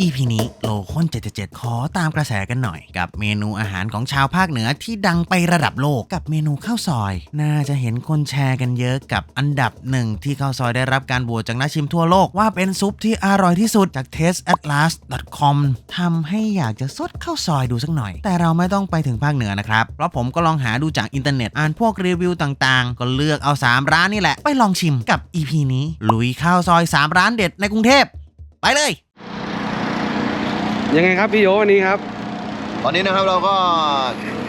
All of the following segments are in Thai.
EP นี้โลข้น777 ขอตามกระแสกันหน่อย กับเมนูอาหารของชาวภาคเหนือที่ดังไประดับโลกกับเมนูข้าวซอย น่าจะเห็นคนแชร์กันเยอะกับอันดับหนึ่งที่ข้าวซอยได้รับการโหวตจากนักชิมทั่วโลกว่าเป็นซุปที่อร่อยที่สุดจาก tasteatlas.com ทำให้อยากจะซดข้าวซอยดูสักหน่อย แต่เราไม่ต้องไปถึงภาคเหนือนะครับ เพราะผมก็ลองหาดูจากอินเทอร์เน็ตอ่านพวกรีวิวต่างๆ ก็เลือกเอา 3 ร้านนี่แหละ ไปลองชิมกับ EP นี้ ลุยข้าวซอย 3 ร้านเด็ดในกรุงเทพไปเลย ยังไงครับพี่โยวันนี้ครับ ตอนนี้นะครับเราก็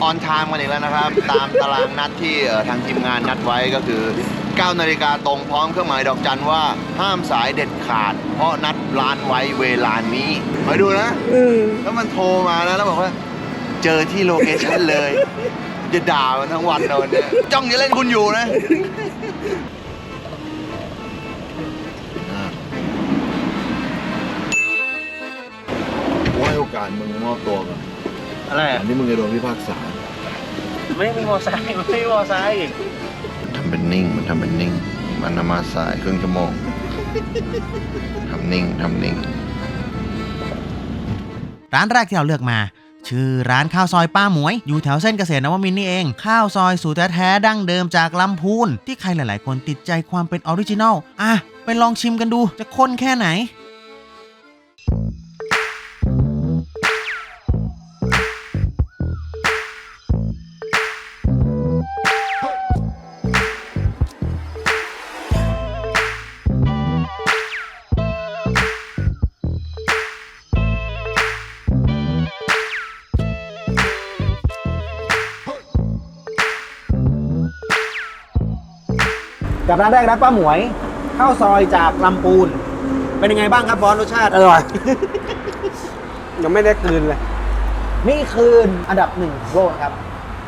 ออนไทม์กันอีกแล้วนะครับ ตามตารางนัดที่เอ่อทางทีมงานนัดไว้ก็คือ9นาฬิกาตรงพร้อมเครื่องหมายดอกจันว่าห้ามสายเด็ดขาด เพราะนัดร้านไว้เวลานี้มาดูนะ แล้วมันโทรมานะแล้วบอกว่า เจอที่โลเคชั่นเลย จะด่ามันทั้งวันเลยวันเนี่ยจ้องจะเล่นคุณอยู่นะ กูให้โอกาสมึงมอบตัวก่อนอะไรอันนี้มึงจะโดนพิพากษาไม่มีมอไซค์ไม่มีมอไซค์ทำเป็นนิ่ง มันทำเป็นนิ่ง มันนมาสายครึ่งชั่วโมง ทำนิ่ง ทำนิ่ง ร้านแรกที่เราเลือกมา ชื่อร้านข้าวซอยป้าหมวย อยู่แถวเส้นเกษตรนวมินทร์นี่เอง ข้าวซอยสูตรแท้ๆดั้งเดิมจากลำพูน ที่ใครหลายๆ คนติดใจความเป็นออริจินัลอะไปลองชิมกันดูจะข้นแค่ไหน กับร้านแรกร้านป้าหมวยข้าวซอยจากลำปูน เป็นยังไงบ้างครับบอสรสชาติ อร่อย ยังไม่ได้กลืนเลย นี่คืออันดับหนึ่งของโลกนะครับ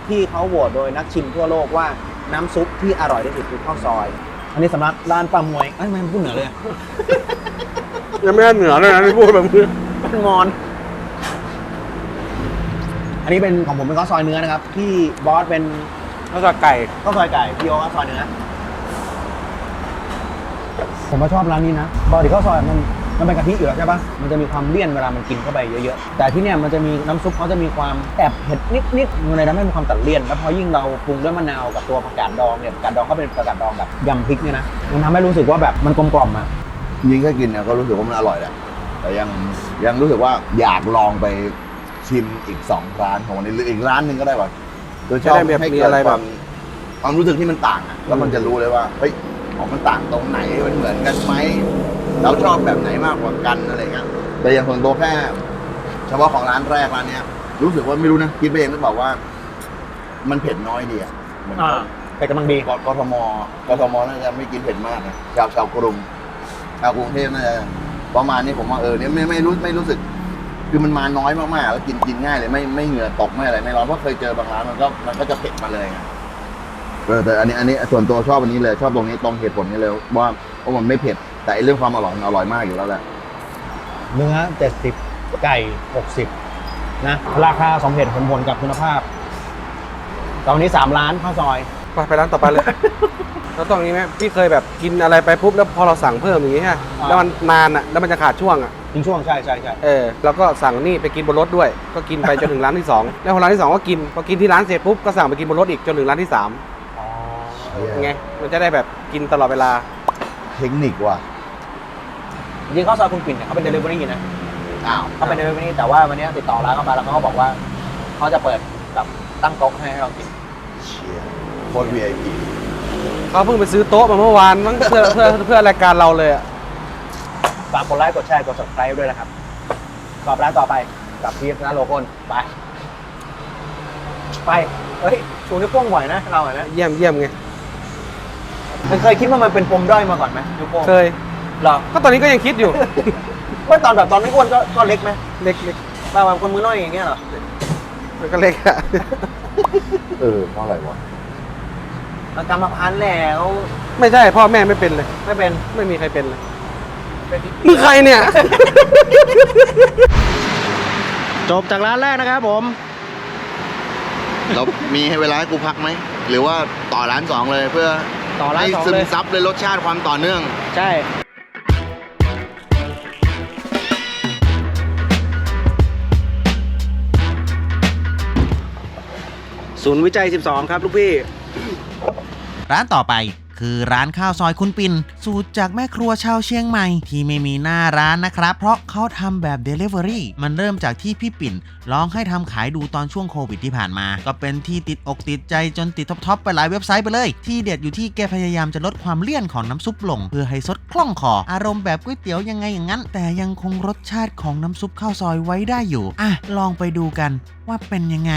ที่เขาโหวตโดยนักชิมทั่วโลกว่าน้ำซุปที่อร่อยที่สุดคือข้าวซอย อันนี้สำหรับร้านป้าหมวยเอ้ยทำไมมันพูดเหนือเลยอะ ยังไม่ได้เหนือเลยนะที่พูดแบบนี้เป็นมอน อันนี้เป็นของผมเป็นข้าวซอยเนื้อนะครับ ที่บอสเป็นข้าวซอยไก่ข้าวซอยไก่พี่โอข้าวซอยเนื้อ ผมมาชอบร้านนี้นะปกติข้าวซอยมันมันเป็นกะทิอยู่แล้วใช่ปะมันจะมีความเลี่ยนเวลามันกินเข้าไปเยอะๆ แต่ที่เนี่ยมันจะมีน้ำซุปเขาจะมีความแอบเผ็ดนิดๆมันเลยทำให้มีความตัดเลี่ยน แล้วพอยิ่งเราปรุงด้วยมะนาวกับตัวผักกาดดองเนี่ยผักกาดดองเขาเป็นผักกาดดองแบบยำพริกเนี่ยนะ มันทำให้รู้สึกว่าแบบมันกลมกล่อมอะยิงแค่กินเนี่ยก็รู้สึกว่ามันอร่อยแหละ แต่ยังยังรู้สึกว่าอยากลองไปชิมอีกสองร้านของวันนี้หรืออีกร้านหนึ่งก็ได้ว่ะคือชอบจะได้แบบให้มีเกิดอะไรคแบวาบมความรู้สึกที่มันต่างอะแล้วมันจะรู้เลยว่าเฮ้ย ของมันต่างตรงไหนมันเหมือนกันไหมเราชอบแบบไหนมากกว่ากันอะไรเงี้ยแต่อย่างส่วนตัวแค่เฉพาะของร้านแรกร้านเนี้ยรู้สึกว่าไม่รู้นะคิดไปเองหรือเปล่าว่า มันเผ็ดน้อยดีอะเหมือนแต่กำลังดี กกทมกทมน่าจะไม่กินเผ็ดมากนะชาวชาวกรุงชาวกรุงเทพน่าจะประมาณนี้ผมว่าเออเนี่ยไม่ไม่รู้ไม่รู้สึก คือมันมาน้อยมากๆแล้วกินกินง่ายเลยไม่ไม่เหงื่อตกไม่อะไรไม่ร้อนเพราะเคยเจอบางร้านมันก็มันก็จะเผ็ดมาเลยไง เออแต่อันนี้อันนี้ส่วนตัวชอบอันนี้เลยชอบตรงนี้ตรงเหตุผลนี้เลยว่าเพราะมันไม่เผ็ดแต่ไอ้เรื่องความอร่อยมันอร่อยมากอยู่แล้วแหละเนื้อ70ไก่60นะราคาสมเหตุสมผลกับคุณภาพ ตอนนี้3ล้านข้าวซอย ไปไปร้านต่อไปเลย แล้วตรงนี้ไหมพี่เคยแบบกินอะไรไปปุ๊บแล้วพอเราสั่งเพิ่มอย่างงี้ฮะอ่า แล้วมันนานอะแล้วมันจะขาดช่วงอะทิ้งช่วงใช่ใช่ใช่เออแล้วก็สั่งนี่ไปกินบนรถด้วย ก็กินไปจนถึงร้านที่สองแล้วพอร้านที่สองก็กินพอกินที่ร้านเสร็จปุ๊บก็สั่งไปกินบนรถอีกจนถึงร้านที่สาม ไงมันจะได้แบบกินตลอดเวลาเทคนิคว่ะจริงๆข้าวซอยคุณปิ่นเนี่ยเขาเป็นเดลิเวอรี่นะอ้าวเขาเป็นเดลิเวอรี่แต่ว่าวันนี้ติดต่อร้านเข้ามาแล้วเขาก็บอกว่าเขาจะเปิดแบบตั้งโต๊ะให้เรากินเชียโคตร VIP เขาเพิ่งไปซื้อโต๊ะมาเมื่อวานมั้งเพื่อเพื่อเพื่อรายการเราเลยอะฝากกดไลค์กดแชร์กด subscribe ด้วยนะครับตอบร้านต่อไปกับพีฟนะโลโก้นไป ไปเฮ้ยชูนิ้วโป้งบ่อยนะเราอะนะเยี่ยมเยี่ยมไง มันเคยคิดว่ามันเป็นปมด้อยมาก่อนไหมนิ้วโป้งเคยเหรอก็ตอนนี้ก็ยังคิดอยู่ว่าตอนแบบตอนไม่อ้วนก็ก็เล็กไหมเล็กเล็กแบบว่าคนมือน้อยอย่างเงี้ยเหรอมันก็เล็กอะเออเพราะอะไรวะแล้วกรรมพันธุ์แล้วไม่ใช่พ่อแม่ไม่เป็นเลย ไม่เป็นไม่มีใครเป็นเลยเป็นมึงใครเนี่ย จบจากร้านแรกนะครับผม เรามีให้เวลาให้กูพักไหม หรือว่าต่อร้านสองเลยเพื่อ ต่อร้านให้สองซึมซับเลยรสชาติความต่อเนื่อง ใช่ ศูนย์วิจัย 12 ครับ ลูกพี่ ร้านต่อไป คือร้านข้าวซอยคุณปินสูตรจากแม่ครัวชาวเชียงใหม่ ที่ไม่มีหน้าร้านนะครับ เพราะเขาทำแบบ Delivery มันเริ่มจากที่พี่ปิ่นลองให้ทำขายดูตอนช่วงโควิดที่ผ่านมา ก็เป็นที่ติดอกติดใจจนติดท็อปๆไปหลายเว็บไซต์ไปเลย ที่เด็ดอยู่ที่แกพยายามจะลดความเลี่ยนของน้ำซุปลง เพื่อให้ซดคล่องคออารมณ์แบบก๋วยเตี๋ยวยังไงอย่างนั้น แต่ยังคงรสชาติของน้ำซุปข้าวซอยไว้ได้อยู่อะลองไปดูกันว่าเป็นยังไง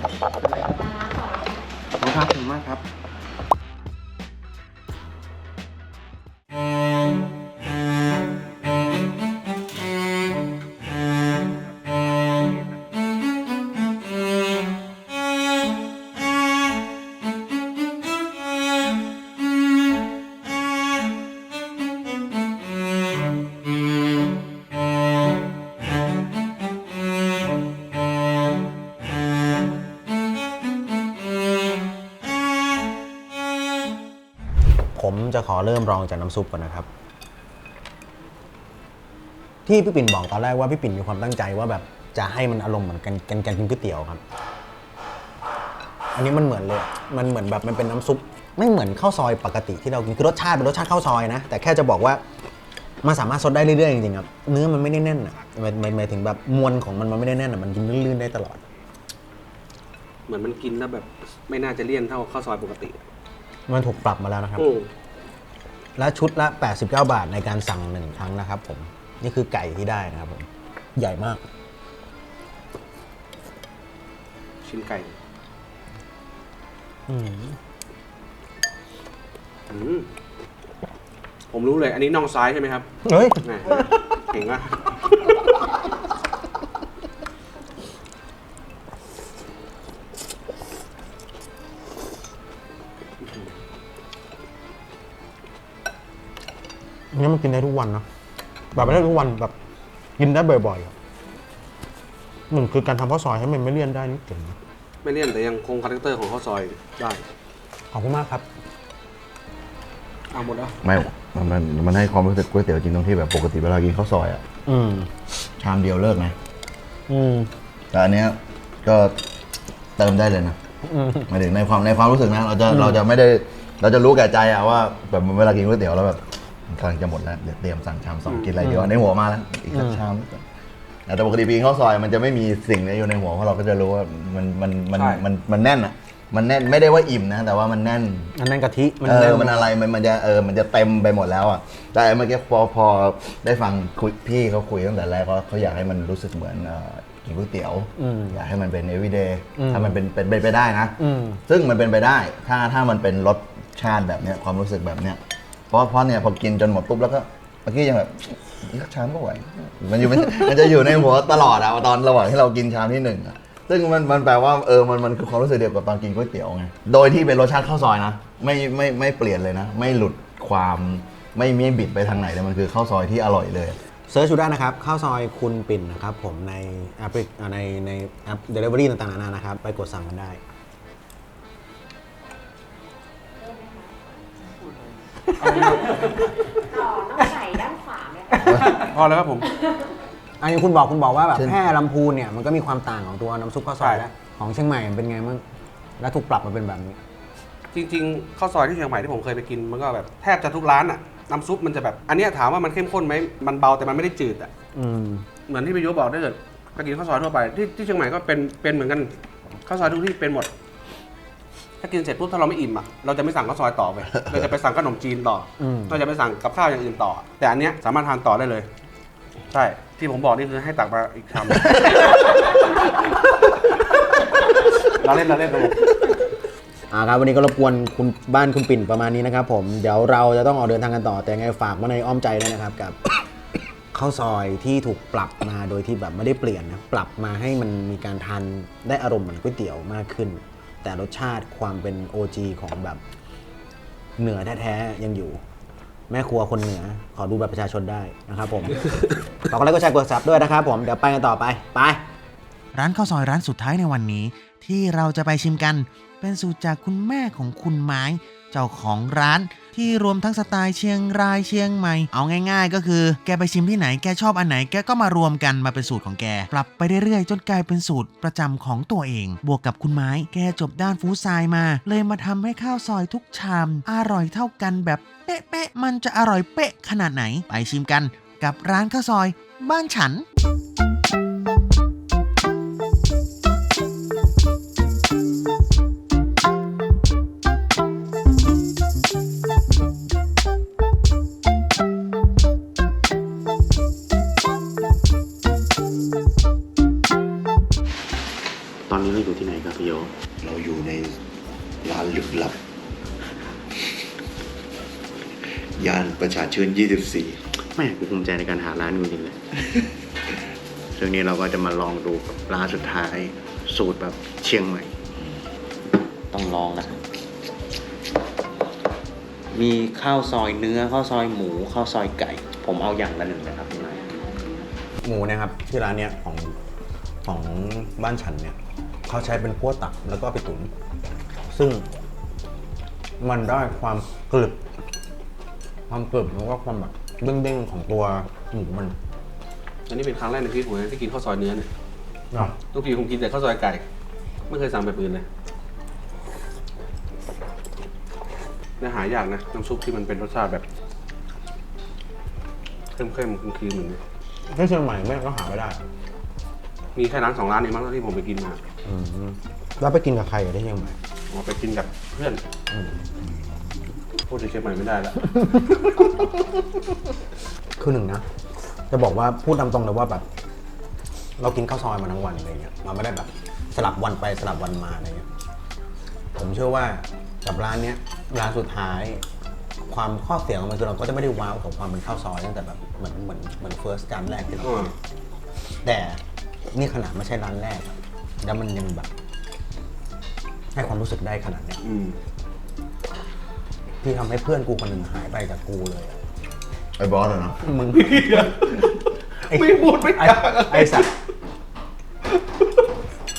ครับขอบคุณมากครับ จะขอเริ่มลองจากน้ำซุปก่อนนะครับ ที่พี่ปิ่นบอกตอนแรกว่าพี่ปิ่นมีความตั้งใจว่าแบบจะให้มันอารมณ์เหมือนกันกันกันกินก๋วยเตี๋ยวครับ อันนี้มันเหมือนเลยอะมันเหมือนแบบมันเป็นน้ำซุปไม่เหมือนข้าวซอยปกติที่เรากินคือรสชาติเป็นรสชาติข้าวซอยนะ แต่แค่จะบอกว่ามันสามารถซดได้เรื่อยๆจริงๆครับ เนื้อมันไม่ได้แน่นอะหมายหมายหมายถึงแบบมวลของมันมันไม่ได้แน่นอะมันกินลื่นๆได้ตลอด เหมือนมันกินแล้วแบบ ไม่น่าจะเลี่ยนเท่าข้าวซอยปกติ มันถูกปรับมาแล้วนะครับ อืม และชุดละ 89 บาทในการสั่งหนึ่งครั้งนะครับผม นี่คือไก่ที่ได้นะครับผม ใหญ่มาก ชิ้นไก่ อืมอืมผมรู้เลย อันนี้น่องซ้ายใช่ไหมครับ เฮ้ย แหมเก่งมา กอันนี้มันกินได้ทุกวันนะแบบไม่ได้ทุกวันแบบ กินได้บ่อยๆอะหนึ่งคือการทำข้าวซอยให้มันไม่เลี่ยนได้นี่เก่งนะไม่เลี่ยนแต่ยังคงคาแรคเตอร์ของข้าวซอยได้ขอบคุณมากครับ เอาหมดแล้วไม่มันมันมันให้ความรู้สึกก๋วยเตี๋ยวจริงตรงที่แบบปกติเวลากินข้าวซอยอะอืม ชามเดียวเลิกนะอืม แต่อันเนี้ยก็เติมได้เลยนะอืม หมายถึงในความในความรู้สึกนะเราจะเราจะไม่ได้เราจะรู้แก่ใจอะว่าแบบเวลากินก๋วยเตี๋ยวแล้วแบบ กำลังจะหมดแล้วเดี๋ยวเตรียมสั่งชามสองกินอะไรเดียวในหัวมาแล้วอีกสักชามแต่ปกติปีนข้าวซอยมันจะไม่มีสิ่งนี้อยู่ในหัวเพราะเราก็จะรู้ว่ามันมันมันใช่มันมันแน่นอะมันแน่นไม่ได้ว่าอิ่มนะ แต่ว่ามันแน่นอันนั้นกะทิเอแอมันอะไรมันมันจะเออมันจะเต็มไปหมดแล้วอะแต่เมื่อกี้พอพอได้ฟังคุยพี่เขาคุยตั้งแต่แรกว่าเขาอยากให้มันรู้สึกเหมือนเอ่อกินก๋วยเตี๋ยวอืมอยากให้มันเป็น everyday อืมถ้ามันเป็นเป็นเป็นไปได้นะอืมซึ่งมันเป็นไปได้ ถ้าถ้ามันเป็นรสชาติแบบเนี้ยความรู้สึกแบบเนี้ยเพ ราะเพราะเนี่ยพอกินจนหมดปุ๊บแล้วก็เมื่อกี้ยังแบบอีกสักชามก็ไหวมันอยู่มันจะอยู่ในหัวตลอดอะตอนระหว่างที่เรากินชามที่หนึ่งอะซึ่งมันมันแปลว่าเออมันมันคือความรู้สึกเดียวกับตอนกินก๋วยเตี๋ยวไงโดยที่เป็นรสชาติข้าวซอยนะไม่ไม่ไม่เปลี่ยนเลยนะ ไม่หลุดความไม่ไม่บิดไปทางไหนเลยมันคือข้าวซอยที่อร่อยเลยเซิร์ชดูได้นะครับข้าวซอยคุณปิ่นนะครับผมในแอปในในแอป Delivery ต่างๆนานานะครับ ไปกดสั่งกันได้ ต่อต้องใส่ด้านขวาไหมคะพอแล้วครับผม อันนี้คุณบอกคุณบอกว่าแบบเช่นแพร่ลำพูนเนี่ยมันก็มีความต่างของตัวน้ำซุปข้าวซอยใช่ แล้วของเชียงใหม่มันเป็นไงมั่งแล้วถูกปรับมาเป็นแบบนี้ จริงๆข้าวซอยที่เชียงใหม่ที่ผมเคยไปกินมันก็แบบแทบจะทุกร้านอะน้ำซุปมันจะแบบ อันเนี้ยถามว่ามันเข้มข้นไหมมันเบาแต่มันไม่ได้จืดอะอืมเหมือนที่พี่ยุบอกถ้าเกิดไปกินข้าวซอยทั่วไปที่ที่เชียงใหม่ก็เป็นเป็นเหมือนกันข้าวซอยทุกที่เป็นหมด ถ้ากินเสร็จปุ๊บถ้าเราไม่อิ่มอะเราจะไม่สั่งข้าวซอยต่อไปเราจะไปสั่งขนมจีนต่ออม เราจะไปสั่งกับข้าวอย่างอื่นต่อ แต่อันเนี้ยสามารถทานต่อได้เลย ใช่ ที่ผมบอกนี่คือให้ตักมาอีกชามเราเล่นเราเล่นครับผมอ่าครับวันนี้ก็รบกวนคุณบ้านคุณปิ่นประมาณนี้นะครับผมเดี๋ยวเราจะต้องออกเดินทางกันต่อแต่ยังไงฝากไว้ในอ้อมใจด้วยนะครับกับ ข้าวซอยที่ถูกปรับมาโดยที่แบบไม่ได้เปลี่ยนนะปรับมาให้มันมีการทานได้อารมณ์เหมือนก๋วยเตี๋ยวมากขึ้น แต่รสชาติความเป็น OG ของแบบเหนือแท้ๆยังอยู่ แม่ครัวคนเหนือ ขอดูแบบประชาชนได้นะครับผม ขอกดไลค์กดแชร์กดซับด้วยนะครับผม เดี๋ยวไปกันต่อไป ไป ร้านข้าวซอยร้านสุดท้ายในวันนี้ ที่เราจะไปชิมกัน เป็นสูตรจากคุณแม่ของคุณไม้ เจ้าของร้าน ที่รวมทั้งสไตล์เชียงรายเชียงใหม่ เอาง่ายๆ ก็คือแกไปชิมที่ไหนแกชอบอันไหนแกก็มารวมกันมาเป็นสูตรของแก ปรับไปเรื่อยๆ จนกลายเป็นสูตรประจำของตัวเอง บวกกับคุณไม้แกจบด้านฟู้ดไซน์มา เลยมาทำให้ข้าวซอยทุกชามอร่อยเท่ากันแบบเป๊ะๆมันจะอร่อยเป๊ะขนาดไหน ไปชิมกัน กับร้านข้าวซอย บ้านฉัน ย่านประชาชื่น 24 แม่กูภูมิใจในการหาร้านจริงๆเลยซึ่งนี้เราก็จะมาลองดูกับร้านสุดท้าย สูตรแบบเชียงใหม่ ต้องลองนะ มีข้าวซอยเนื้อข้าวซอยหมูข้าวซอยไก่ ผมเอาอย่างละหนึ่งนะครับพี่ไม้หมูเนะครับที่ร้านเนี้ยของของบ้านฉันเนี่ยเขาใช้เป็นพั่วตับแล้วก็เอาไปตุ๋นซึ่งมันได้ความกรึบ ความกรึบแล้วก็ความแบบเด้งๆของตัวหมูมันอันนี้เป็นครั้งแรกในชีวิตผมนะที่กินข้าวซอยเนื้อเนี่ยเนาะทุกทีผมกินแต่ข้าวซอยไก่ ไม่เคยสั่งแบบอื่นเลยน่าหายากนะน้ำซุปที่มันเป็นรสชาติแบบเข้มๆครีมๆเหมือนนี้ที่เชียงใหม่ไม่ก็หาไม่ได้ มีแค่ร้านสองร้านเองมั้งที่ผมไปกินมาอืมแล้วไปกินกับใครอะที่เชียงใหม่ ผมไปกินกับเพื่อน พูดถึงเชียงใหม่ไม่ได้แล้ว คือหนึ่งนะ จะบอกว่าพูดตามตรงเลยว่าแบบ เรากินข้าวซอยมาทั้งวันอะไรเงี้ยมันไม่ได้แบบ สลับวันไปสลับวันมาอะไรเงี้ยผมเชื่อว่ากับร้านเนี้ยร้านสุดท้าย ความข้อเสียของมันคือเราก็จะไม่ได้ว้าวกับความเป็นข้าวซอยตั้งแต่แบบเหมือนเหมือนเหมือนเฟิร์สการแรกที่เราอืม แต่นี่ขนาดไม่ใช่ร้านแรกอะแล้วมันยังแบบ ให้ความรู้สึกได้ขนาดเนี้ย อืม ที่ทำให้เพื่อนกูคนหนึ่งหายไปจากกูเลยอะไอ้บอสอะเนาะมึง ไม่พูดไม่ไอ้จาไอ้สัตว์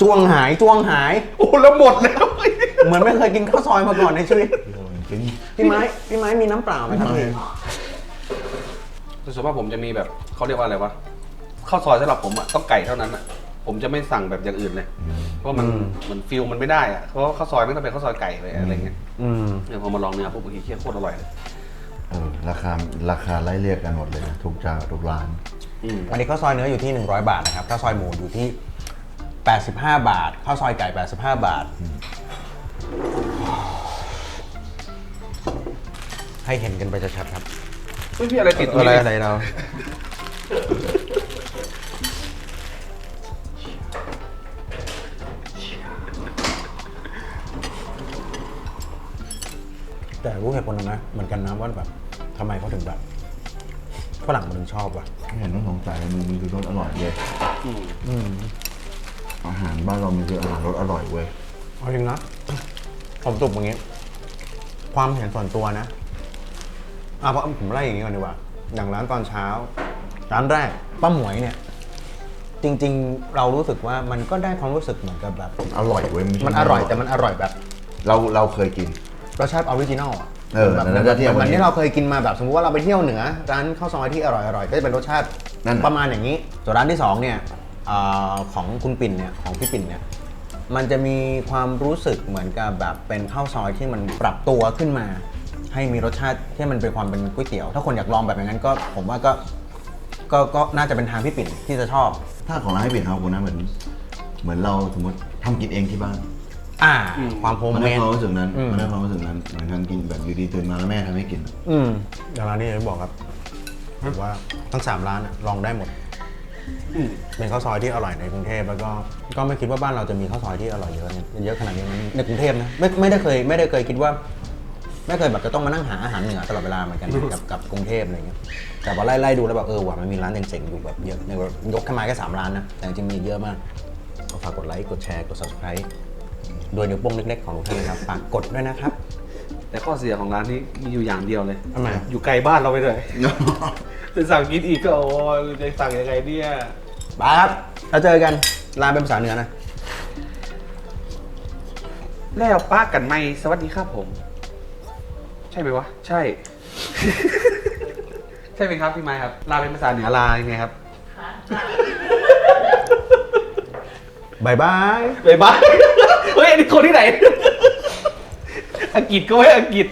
จ้วงหายจ้วงหาย โอ้แล้วหมดแล้ว เหมือนไม่เคยกินข้าวซอยมาก่อนในชีวิตจริงพี่ไม้พี่ไม้มีน้ำเปล่าไหมครับพี่แต่ส่วนมากผมจะมีแบบเขาเรียกว่าอะไรวะข้าวซอยสำหรับผมอะต้องไก่เท่านั้นอะ ผมจะไม่สั่งแบบอย่างอื่นเลย เพราะมันมันฟิลมันไม่ได้อะเพราะว่าข้าวซอยไม่ต้องเป็นข้าวซอยไก่เลยอะไรเงี้ยอืมเนี่ยพอมาลองเนื้อปุ๊บบางทีเคี่ยวโคตรอร่อยเลยเออราคาราคาไล่เรียกกันหมดเลยนะทุกเจ้าทุกร้าน อืมวันนี้ข้าวซอยเนื้ออยู่ที่ 100 บาทนะครับข้าวซอยหมูอยู่ที่ 85 บาทข้าวซอยไก่ 85 บาท ให้เห็นกันไปชัดๆครับไม่มีอะไรติดตรงอะไรนี้อะไรเลยเรา แต่รู้เหตุผลหนึงนะเหมือนกันนะว่าแบบทำไมเขาถึงแบบฝรั่งมันถึงชอบว่ะไม่เห็นต้องสงสัยมึงมีคือรสอร่อยเว้ยอืมอาหารบ้านเรามันคืออาหารรสอร่อยเว้ยเอาจริงนะผมจุบอย่างงี้ ความเห็นส่วนตัวนะอะเพราะผมไล่อย่างนี้ก่อนดีกว่าอย่างร้านตอนเช้า ร้านแรกป้าหมวยเนี่ย จริง ๆ เรารู้สึกว่ามันก็ได้ความรู้สึกเหมือนกับแบบ อร่อยเว้ยไใช่มันอร่อยแต่มันอร่อยแบบ เราเราเคยกิน รสชาติออริจินอลอะเออแบบแล้วถ้าเทียบเหมือนวันนี้ที่เราเคยกินมาแบบสมมติว่าเราไปเที่ยวเหนือร้านข้าวซอยที่อร่อยๆก็จะเป็นรสชาตินั่นน่ะ ประมาณอย่างนี้ส่วนร้านที่สองเนี่ยอาของคุณปิ่นเนี่ยของพี่ปิ่นเนี่ยมันจะมีความรู้สึกเหมือนกับแบบเป็นข้าวซอยที่มันปรับตัวขึ้นมา ให้มีรสชาติที่มันเป็นความเป็นก๋วยเตี๋ยว ถ้าคนอยากลองแบบอย่างนั้นก็ผมว่าก็ก็ก็น่าจะเป็นทางพี่ปิ่นที่จะชอบ ถ้าของร้านให้เปลี่ยนเขาคุณนะเหมือน เหมือนเราสมมติทำกินเองที่บ้าน อ่า ความโฮมมันเมได้ด ความรู้สึกนั้นอืม มันได้ความรู้สึกนั้นเหมือนทำกินแบบอยู่ดีตื่นมาแล้วแม่ทำให้กินอืมอย่างร้านนี้อย่างที่บอกครับผมว่าทั้งสามร้านอะลองได้หมดอืม เป็นข้าวซอยที่อร่อยในกรุงเทพแล้วก็ก็ไม่คิดว่าบ้านเราจะมีข้าวซอยที่อร่อยเยอะเยอะขนาดนี้ในกรุงเทพนะไม่ไม่ได้เคยไม่ได้เคยคิดว่า ไม่เคยแบบจะต้องมานั่งหาอาหารเหนือตลอดเวลาเหมือนกันกับกับกรุงเทพอะไรเงี้ยแต่พอไล่ไล่ดูแล้วแบบเออว่ะมันมีร้านเจ๋งๆอยู่แบบเยอะในยกแค่มาแค่สามร้านนะแต่จริงๆมีเยอะมากก็ฝากกดไลค์กดแชร์กด subscribe โดยนิ้วโป้งเล็กๆของทุกท่านนะครับฝากกดด้วยนะครับ แต่ข้อเสียของร้านนี้มีอยู่อย่างเดียวเลยทำไม อยู่ไกลบ้านเราไปเลยจะสั่งกินอีกก็โอ้ยจะสั่งยังไงเนี่ยบายครับแล้วเจอกันลาเป็นภาษาเหนือนะ แล้วป้ากันไหมสวัสดีครับผม ใช่ไหมวะ ใช่ ใช่ไหมครับพี่ไม้ครับ ลาเป็นภาษาเหนือลายังไงครับบายบายบายบายเฮ้ยอั นนี้คนที่ไหน อังกฤษก็ไว้อังกฤษ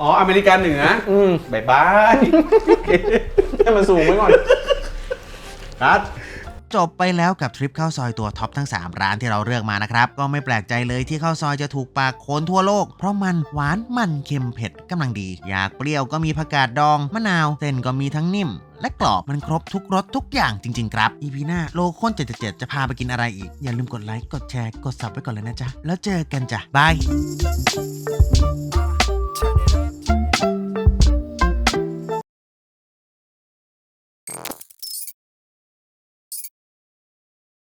อ๋อ อเมริกาเหนืออืมบายบาย ให้มันสูงไว้ก่อนคัด จบไปแล้วกับทริปข้าวซอยตัวท็อปทั้ง 3 ร้านที่เราเลือกมานะครับ ก็ไม่แปลกใจเลยที่ข้าวซอยจะถูกปากคนทั่วโลก เพราะมันหวานมันเค็มเผ็ดกำลังดี อยากเปรี้ยวก็มีผักกาดดองมะนาวเส้นก็มีทั้งนิ่มและกรอบมันครบทุกรสทุกอย่างจริง ๆ ครับ อีพีหน้าโลค้น777 จะพาไปกินอะไรอีก อย่าลืมกดไลค์กดแชร์กดซับไว้ก่อนเลยนะจ๊ะ แล้วเจอกันจ้ะบาย